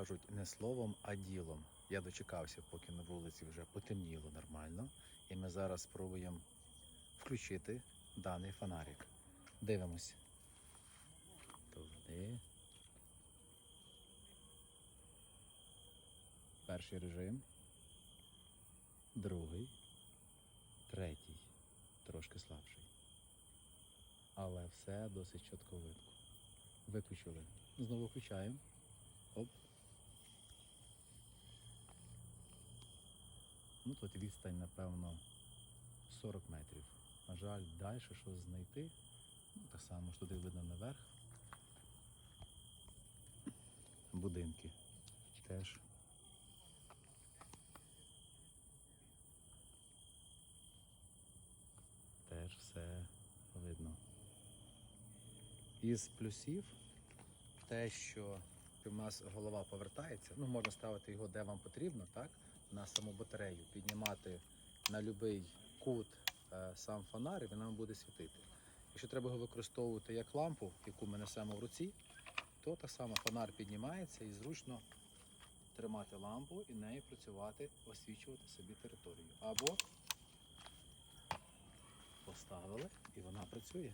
кажуть, не словом, а ділом. Я дочекався, поки на вулиці вже потемніло нормально. І ми зараз спробуємо включити даний фонарик. Дивимось. Туди. Перший режим. Другий. Третій. Трошки слабший. Але все досить чітко видно. Виключили. Знову включаємо. Оп. Ну тут відстань, напевно, 40 метрів. На жаль, далі щось знайти. Ну, так само ж туди видно наверх. Будинки. Теж. Теж все видно. Із плюсів те, що у нас голова повертається, ну можна ставити його де вам потрібно, так? На саму батарею, піднімати на будь-який кут е, сам фонар, і він нам буде світити. Якщо треба його використовувати як лампу, яку ми несемо в руці, то так само фонар піднімається і зручно тримати лампу і нею працювати, освічувати собі територію. Або поставили і вона працює.